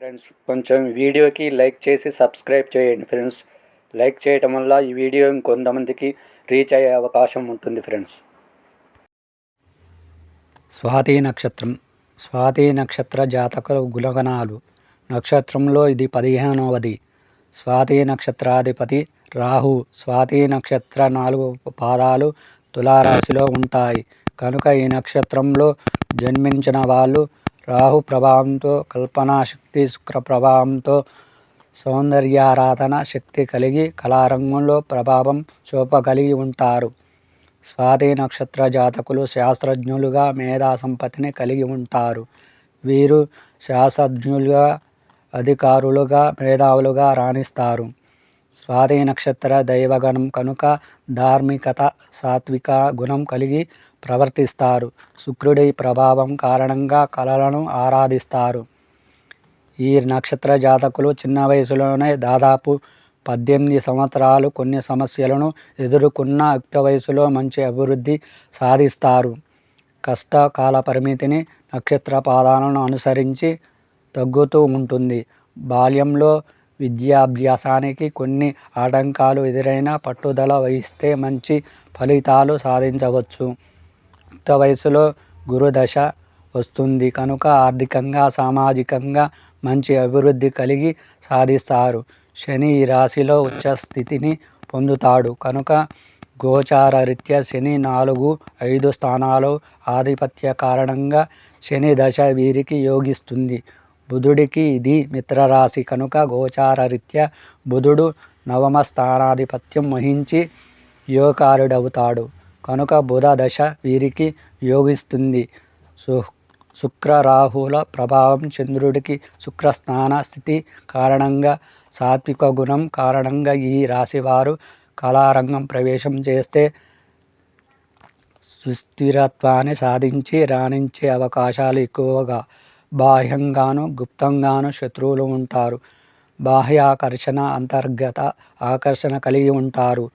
Friends కొంచెం వీడియోకి like చేసి సబ్స్క్రైబ్ చేయండి ఫ్రెండ్స్. లైక్ చేయటం వల్ల ఈ వీడియో ఇంకొంతమందికి రీచ్ అయ్యే అవకాశం ఉంటుంది ఫ్రెండ్స్. స్వాతి నక్షత్రం. స్వాతి నక్షత్ర జాతక గుణగణాలు నక్షత్రంలో ఇది పదిహేనవది. స్వాతి నక్షత్రాధిపతి రాహు. స్వాతి నక్షత్ర నాలుగు పాదాలు తులారాశిలో ఉంటాయి. కనుక ఈ నక్షత్రంలో జన్మించిన వాళ్ళు రాహు ప్రభావంతో కల్పనా శక్తి శుక్ర ప్రభావంతో సౌందర్యారాధన శక్తి కలిగి కళారంగంలో ప్రభావం చూపగలిగి ఉంటారు. స్వాతి నక్షత్ర జాతకులు శాస్త్రజ్ఞులుగా మేధా సంపత్తిని కలిగి ఉంటారు. వీరు శాస్త్రజ్ఞులుగా అధికారులుగా మేధావులుగా రాణిస్తారు. స్వాతి నక్షత్ర దైవగణం కనుక ధార్మికత సాత్విక గుణం కలిగి ప్రవర్తిస్తారు. శుక్రుడి ప్రభావం కారణంగా కళలను ఆరాధిస్తారు. ఈ నక్షత్ర జాతకులు చిన్న వయసులోనే దాదాపు పద్దెనిమిది సంవత్సరాలు కొన్ని సమస్యలను ఎదుర్కొన్న యుక్త వయసులో మంచి అభివృద్ధి సాధిస్తారు. కష్టకాల పరిమితిని నక్షత్ర పాదాలను అనుసరించి తగ్గుతూ ఉంటుంది. బాల్యంలో విద్యాభ్యాసానికి కొన్ని ఆటంకాలు ఎదురైనా పట్టుదల వహిస్తే మంచి ఫలితాలు సాధించవచ్చు. యుక్త వయసులో గురుదశ వస్తుంది. కనుక ఆర్థికంగా సామాజికంగా మంచి అభివృద్ధి కలిగి సాధిస్తారు. శని ఈ రాశిలో ఉచ్చ స్థితిని పొందుతాడు. కనుక గోచార రీత్యా శని నాలుగు ఐదు స్థానాలు ఆధిపత్య కారణంగా శని దశ వీరికి యోగిస్తుంది. బుధుడికి ఇది మిత్రరాశి కనుక గోచార రీత్యా బుధుడు నవమ స్థానాధిపత్యం వహించి యోగకారుడవుతాడు. కనుక బుధ దశ వీరికి యోగిస్తుంది. సు శుక్ర రాహుల ప్రభావం చంద్రుడికి శుక్రస్థాన స్థితి కారణంగా సాత్విక గుణం కారణంగా ఈ రాశివారు కళారంగం ప్రవేశం చేస్తే సుస్థిరత్వాన్ని సాధించి రాణించే అవకాశాలు ఎక్కువగా బాహ్యంగాను గుప్తంగాను శత్రువులు ఉంటారు. బాహ్య ఆకర్షణ అంతర్గత ఆకర్షణ కలిగి ఉంటారు.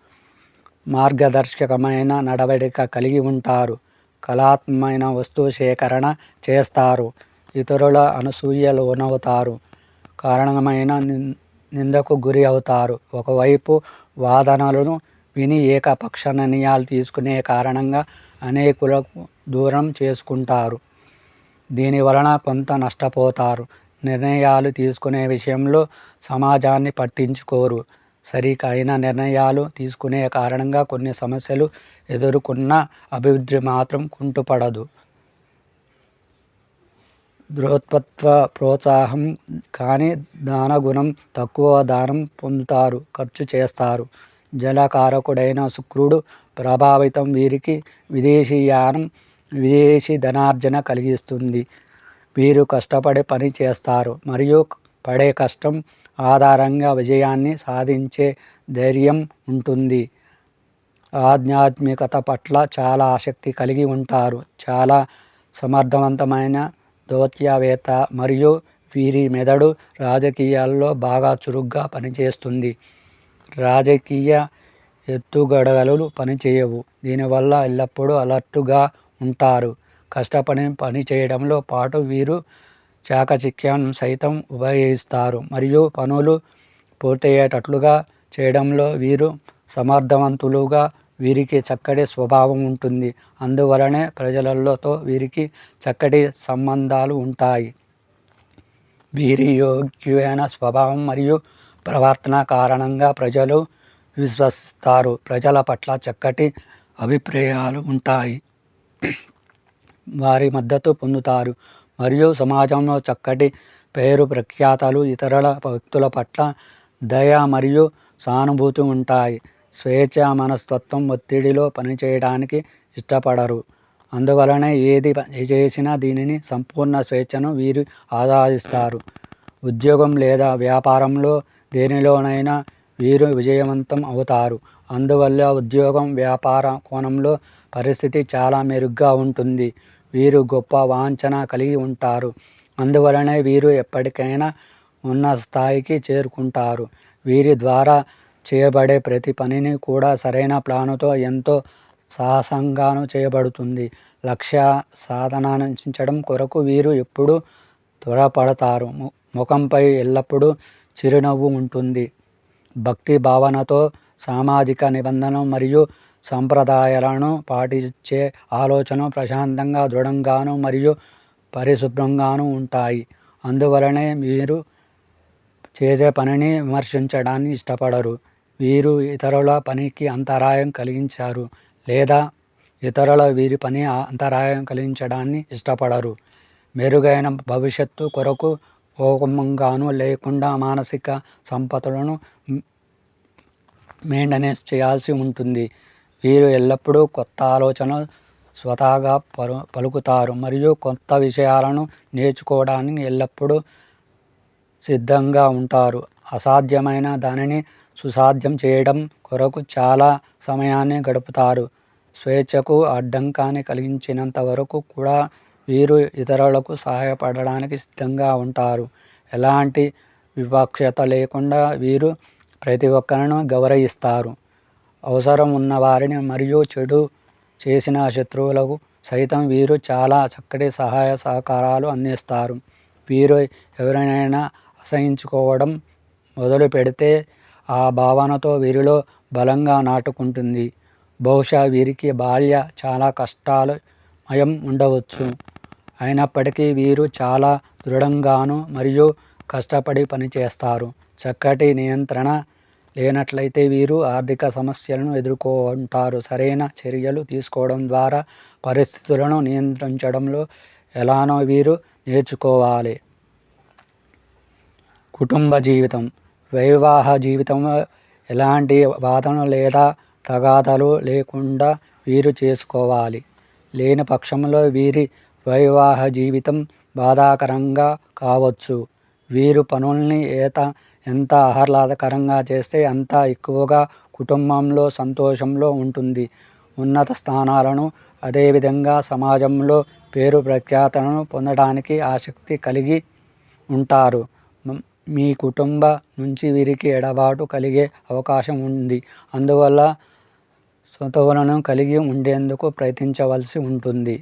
మార్గదర్శకమైన నడవడిక కలిగి ఉంటారు. కళాత్మకమైన వస్తువు సేకరణ చేస్తారు. ఇతరుల అనసూయ లోనవుతారు. కారణమైన నిందకు గురి అవుతారు. ఒకవైపు వాదనలను విని ఏకపక్ష నిర్ణయాలు తీసుకునే కారణంగా అనేకులకు దూరం చేసుకుంటారు. దీని వలన కొంత నష్టపోతారు. నిర్ణయాలు తీసుకునే విషయంలో సమాజాన్ని పట్టించుకోరు. సరికైన నిర్ణయాలు తీసుకునే కారణంగా కొన్ని సమస్యలు ఎదుర్కొన్న అభివృద్ధి మాత్రం కుంటుపడదు. ద్రోత్పత్వ ప్రోత్సాహం కానీ దానగుణం తక్కువ దానం పొందుతారు ఖర్చు చేస్తారు. జలకారకుడైన శుక్రుడు ప్రభావితం వీరికి విదేశీయానం విదేశీ ధనార్జన కలిగిస్తుంది. వీరు కష్టపడి పని చేస్తారు. మరియు పడే కష్టం ఆధారంగా విజయాన్ని సాధించే ధైర్యం ఉంటుంది. ఆధ్యాత్మికత పట్ల చాలా ఆసక్తి కలిగి ఉంటారు. చాలా సమర్థవంతమైన దౌత్యవేత్త మరియు వీరి మెదడు రాజకీయాల్లో బాగా చురుగ్గా పనిచేస్తుంది. రాజకీయ ఎత్తుగడగలు పనిచేయవు. దీనివల్ల ఎల్లప్పుడూ అలర్టుగా ఉంటారు. కష్టపడి పని చేయడంలో పాటు వీరు చాకచక్యం సైతం ఉపయోగిస్తారు. మరియు పనులు పూర్తయ్యేటట్లుగా చేయడంలో వీరు సమర్థవంతులుగా వీరికి చక్కటి స్వభావం ఉంటుంది. అందువలనే ప్రజలతో వీరికి చక్కటి సంబంధాలు ఉంటాయి. వీరి యోగ్యమైన స్వభావం మరియు ప్రవర్తన కారణంగా ప్రజలు విశ్వసిస్తారు. ప్రజల పట్ల చక్కటి అభిప్రాయాలు ఉంటాయి. వారి మద్దతు పొందుతారు. మరియు సమాజంలో చక్కటి పేరు ప్రఖ్యాతలు ఇతరుల వ్యక్తుల పట్ల దయ మరియు సానుభూతి ఉంటాయి. స్వేచ్ఛ మనస్తత్వం ఒత్తిడిలో పనిచేయడానికి ఇష్టపడరు. అందువలనే ఏది చేసినా దీనిని సంపూర్ణ స్వేచ్ఛను వీరు ఆరాధిస్తారు. ఉద్యోగం లేదా వ్యాపారంలో దేనిలోనైనా వీరు విజయవంతం అవుతారు. అందువల్ల ఉద్యోగం వ్యాపార కోణంలో పరిస్థితి చాలా మెరుగ్గా ఉంటుంది. వీరు గొప్ప వాంఛన కలిగి ఉంటారు. అందువలనే వీరు ఎప్పటికైనా ఉన్న స్థాయికి చేరుకుంటారు. వీరి ద్వారా చేయబడే ప్రతి పనిని కూడా సరైన ప్లానుతో ఎంతో సాహసంగాను చేయబడుతుంది. లక్ష్య సాధనాన్నించడం కొరకు వీరు ఎప్పుడూ త్వరపడతారు. ముఖంపై ఎల్లప్పుడూ చిరునవ్వు ఉంటుంది. భక్తి భావనతో సామాజిక నిబంధనలు మరియు సంప్రదాయాలను పాటించే ఆలోచన ప్రశాంతంగా దృఢంగాను మరియు పరిశుభ్రంగాను ఉంటాయి. అందువలనే మీరు చేసే పనిని విమర్శించడాన్ని ఇష్టపడరు. వీరు ఇతరుల పనికి అంతరాయం కలిగించారు లేదా ఇతరుల వీరి పని అంతరాయం కలిగించడాన్ని ఇష్టపడరు. మెరుగైన భవిష్యత్తు కొరకు కోపంగాను లేకుండా మానసిక సంపదలను మెయింటెనెన్స్ చేయాల్సి ఉంటుంది. వీరు ఎల్లప్పుడూ కొత్త ఆలోచన స్వతహాగా పలు పలుకుతారు మరియు కొత్త విషయాలను నేర్చుకోవడానికి ఎల్లప్పుడూ సిద్ధంగా ఉంటారు. అసాధ్యమైన దానిని సుసాధ్యం చేయడం కొరకు చాలా సమయాన్ని గడుపుతారు. స్వేచ్ఛకు అడ్డంకాన్ని కలిగించినంత వరకు కూడా వీరు ఇతరులకు సహాయపడడానికి సిద్ధంగా ఉంటారు. ఎలాంటి వివక్షత లేకుండా వీరు ప్రతి ఒక్కరిని గౌరవిస్తారు. అవసరం ఉన్న వారిని మరియు చెడు చేసిన శత్రువులకు సైతం వీరు చాలా చక్కటి సహాయ సహకారాలు అందిస్తారు. వీరు ఎవరినైనా అసహించుకోవడం మొదలు పెడితే ఆ భావనతో వీరిలో బలంగా నాటుకుంటుంది. బహుశా వీరికి బాల్య చాలా కష్టాలు మయం ఉండవచ్చు. అయినప్పటికీ వీరు చాలా దృఢంగాను మరియు కష్టపడి పనిచేస్తారు. చక్కటి నియంత్రణ లేనట్లయితే వీరు ఆర్థిక సమస్యలను ఎదుర్కొంటారు. సరైన చర్యలు తీసుకోవడం ద్వారా పరిస్థితులను నియంత్రించడంలో ఎలానో వీరు నేర్చుకోవాలి. కుటుంబ జీవితం వైవాహ జీవితంలో ఎలాంటి వాదన లేదా తగాదాలు లేకుండా వీరు చేసుకోవాలి. లేని పక్షంలో వీరి వైవాహ జీవితం బాధాకరంగా కావచ్చు. వీరు పనుల్ని ఏత ఎంత ఆహ్లాదకరంగా చేస్తే అంత ఎక్కువగా కుటుంబంలో సంతోషంలో ఉంటుంది. ఉన్నత స్థానాలను అదేవిధంగా సమాజంలో పేరు ప్రఖ్యాతలను పొందడానికి ఆసక్తి కలిగి ఉంటారు. మీ కుటుంబ నుంచి వీరికి ఎడబాటు కలిగే అవకాశం ఉంది. అందువల్ల సొంతవులను కలిగి ఉండేందుకు ప్రయత్నించవలసి ఉంటుంది.